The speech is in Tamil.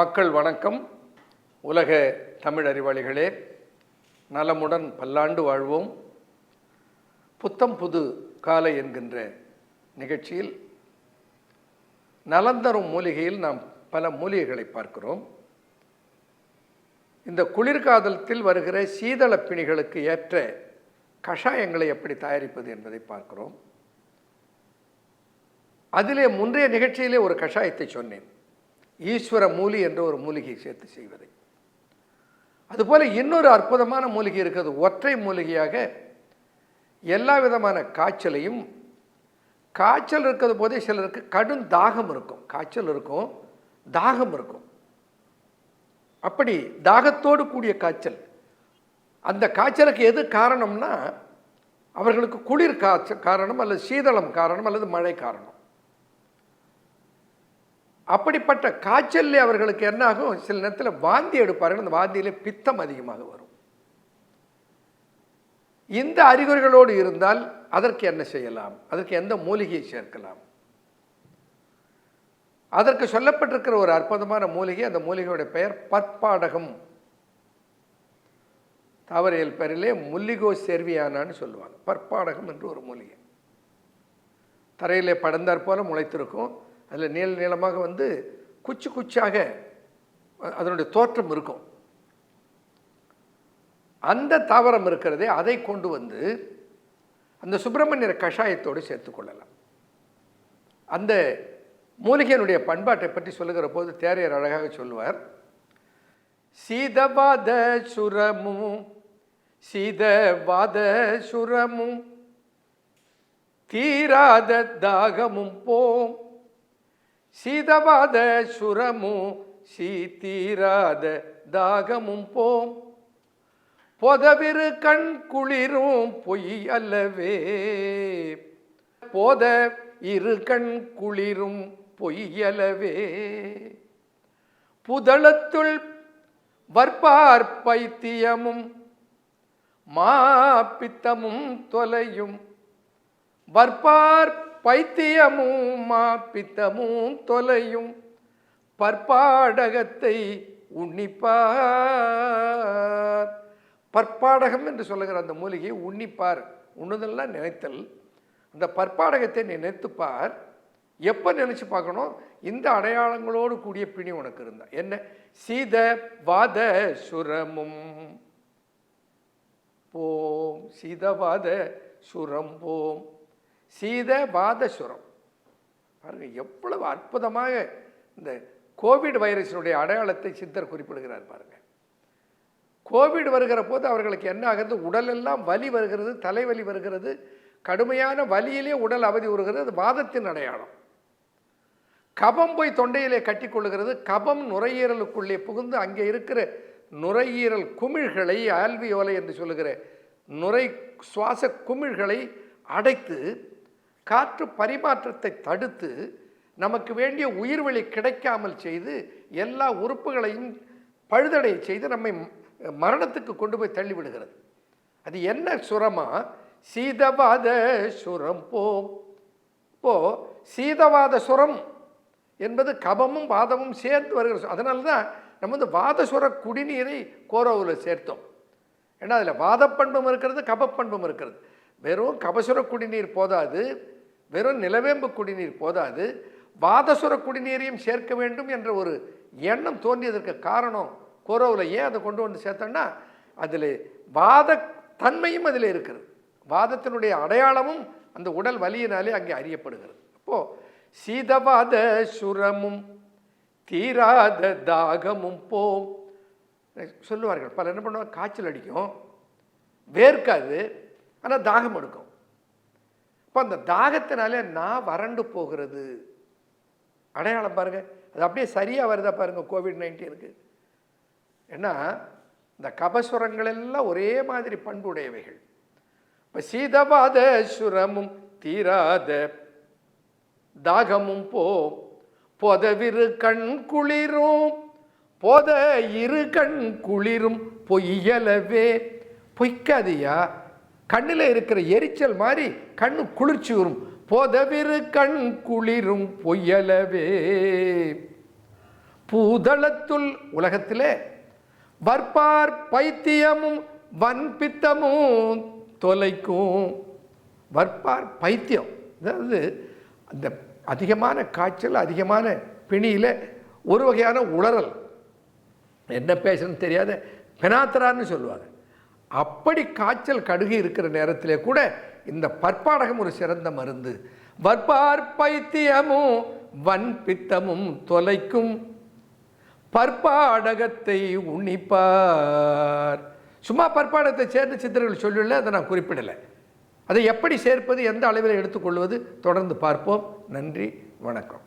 மக்கள் வணக்கம். உலக தமிழ் அறிவாளிகளே நலமுடன் பல்லாண்டு வாழ்வோம். புத்தம் புது காலை என்கின்ற நிகழ்ச்சியில் நலந்தரும் மூலிகையில் நாம் பல மூலிகைகளை பார்க்கிறோம். இந்த குளிர்காதலத்தில் வருகிற சீதள பிணிகளுக்கு ஏற்ற கஷாயங்களை எப்படி தயாரிப்பது என்பதை பார்க்கிறோம். அதிலே முந்தைய நிகழ்ச்சியிலே ஒரு கஷாயத்தை சொன்னேன். ஈஸ்வர மூலி என்ற ஒரு மூலிகை சேர்த்து செய்வதை. அதுபோல் இன்னொரு அற்புதமான மூலிகை இருக்கிறது. ஒற்றை மூலிகையாக எல்லா விதமான காய்ச்சலையும் காய்ச்சல் இருக்கிறது போதே சிலருக்கு கடும் தாகம் இருக்கும். காய்ச்சல் இருக்கும் தாகம் இருக்கும். அப்படி தாகத்தோடு கூடிய காய்ச்சல். அந்த காய்ச்சலுக்கு எது காரணம்னா அவர்களுக்கு குளிர் காய்ச்சல் காரணம் அல்லது சீதளம் காரணம் அல்லது மழை காரணம். அப்படிப்பட்ட காய்ச்சல்லே அவர்களுக்கு என்ன ஆகும் சில நேரத்தில் வாந்தி எடுப்பார்கள். அந்த வாந்தியிலே பித்தம் அதிகமாக வரும். இந்த அறிகுறிகளோடு இருந்தால் அதற்கு என்ன செய்யலாம்? அதற்கு எந்த மூலிகையை சேர்க்கலாம்? அதற்கு சொல்லப்பட்டிருக்கிற ஒரு அற்புதமான மூலிகை அந்த மூலிகையோட பெயர் பற்பாடகம் தாவரியல் பெயரிலே முல்லிகோ செர்வியானான்னு சொல்லுவாங்க. பற்பாடகம் என்று ஒரு மூலிகை. தரையிலே படந்தாற் போல முளைத்திருக்கும். அதில் நீள நீளமாக வந்து குச்சி குச்சாக அதனுடைய தோற்றம் இருக்கும். அந்த தாவரம் இருக்கிறதே அதை கொண்டு வந்து அந்த சுப்பிரமணியர் கஷாயத்தோடு சேர்த்துக்கொள்ளலாம் அந்த மூலிகையினுடைய பண்பாட்டை பற்றி சொல்லுகிற போது தேரையர் அழகாக சொல்லுவார். சீதவாத சுரமும் சீதவாத சுரமும் தீராத தாகமும் போம். சீதவாத சுரமும் சீத்தீராத தாகமும் போம். பொதவிரு கண் குளிரும் பொய் அல்லவே. போத இரு கண் குளிரும் பொய்யலவே புதளத்துள் வற்பார் பைத்தியமும் மாப்பித்தமும் தொலையும். வற்பார் பைத்தியமும் மாப்பித்தமும் தொலையும் பற்பாடகத்தை உன்னிப்பார். பற்பாடகம் என்று சொல்லுகிற அந்த மூலிகையை உன்னிப்பார். உண்ணுதல்லாம் நினைத்தல். அந்த பற்பாடகத்தை நினைத்துப்பார். எப்போ நினச்சி பார்க்கணும்? இந்த அடையாளங்களோடு கூடிய பிணி உனக்கு இருந்தா. என்ன? சீத வாத சுரமும். போம். சீதவாத சுரம் போம். சீத பாதஸ்வரம் பாருங்கள் எவ்வளவு அற்புதமாக இந்த கோவிட் வைரஸினுடைய அடையாளத்தை சித்தர் குறிப்பிடுகிறார் பாருங்கள் கோவிட் வருகிற போது அவர்களுக்கு என்ன ஆகிறது? உடலெல்லாம் வலி வருகிறது தலைவலி வருகிறது. கடுமையான வலியிலே உடல் அவதி வருகிறது வாதத்தின் அடையாளம். கபம் போய் தொண்டையிலே கட்டிக்கொள்ளுகிறது கபம் நுரையீரலுக்குள்ளே புகுந்து அங்கே இருக்கிற நுரையீரல் குமிழ்களை ஆல்வியோலை என்று சொல்லுகிற நுரை சுவாச குமிழ்களை அடைத்து காற்று பரிமாற்றத்தை தடுத்து நமக்கு வேண்டிய உயிர்வழி கிடைக்காமல் செய்து எல்லா உறுப்புகளையும் பழுதடைய செய்து நம்மை மரணத்துக்கு கொண்டு போய் தள்ளிவிடுகிறது அது என்ன சுரமா? சீதவாத சுரம் போம் இப்போ சீதவாத சுரம் என்பது கபமும் வாதமும் சேர்ந்து வருகிற அதனால தான் நம்ம வந்து வாதசுர குடிநீரை கோரோவில் சேர்த்தோம். ஏன்னா அதில் வாதப்பண்பும் இருக்கிறது கபப்பண்பும் இருக்கிறது. வெறும் கபசுர குடிநீர் போதாது. வெறும் நிலவேம்பு குடிநீர் போதாது வாதசுர குடிநீரையும் சேர்க்க வேண்டும் என்ற ஒரு எண்ணம் தோன்றியதற்கு காரணம் கோரோவில் ஏன் அதை கொண்டு வந்து சேர்த்தோன்னா அதில் வாத தன்மையும் அதில் இருக்கிறது. வாதத்தினுடைய அடையாளமும் அந்த உடல் வலியினாலே அங்கே அறியப்படுகிறது. அப்போது சீதவாத சுரமும் தீராத தாகமும் போம். சொல்லுவார்கள் பல என்ன பண்ணுவாங்க? காய்ச்சல் அடிக்கும் வேர்க்காது ஆனால் தாகம் எடுக்கும். இப்போ அந்த தாகத்தினாலே நான் வறண்டு போகிறது. அடையாளம் பாருங்கள் அது அப்படியே சரியாக வருதா பாருங்கள் கோவிட் நைன்டீனுக்கு ஏன்னா இந்த கபசுரங்கள் எல்லாம் ஒரே மாதிரி பண்புடையவைகள். இப்போ சீதவாத சுரமும் தீராத தாகமும் போ பொதவிரு கண் குளிரும் போத இரு கண் குளிரும் பொய்யலவே பொய்க்காதியா? கண்ணில் இருக்கிற எரிச்சல் மாதிரி கண்ணு குளிர்ச்சி வரும். பொதவிரு கண் குளிரும் பொய்யலவே பூதளத்துள் உலகத்திலே வற்பார் பைத்தியமும் வன்பித்தமும் தொலைக்கும். வற்பார் பைத்தியம். அதாவது அந்த அதிகமான காய்ச்சல் அதிகமான பிணியில் ஒரு வகையான உளறல். என்ன பேசணும்னு தெரியாத பெனாத்தரான்னு சொல்லுவாங்க. அப்படி காய்ச்சல் கடுகு இருக்கிற நேரத்திலே கூட இந்த பற்பாடகம் ஒரு சிறந்த மருந்து. வற்பார் பைத்தியமும் வன்பித்தமும் தொலைக்கும் பற்பாடகத்தை உன்னிப்பார். சும்மா பற்பாடகத்தை சேர்ந்த சித்திரங்கள் சொல்லல அதை நான் குறிப்பிடலை. அதை எப்படி சேர்ப்பது எந்த அளவில் எடுத்துக்கொள்வது தொடர்ந்து பார்ப்போம். நன்றி வணக்கம்.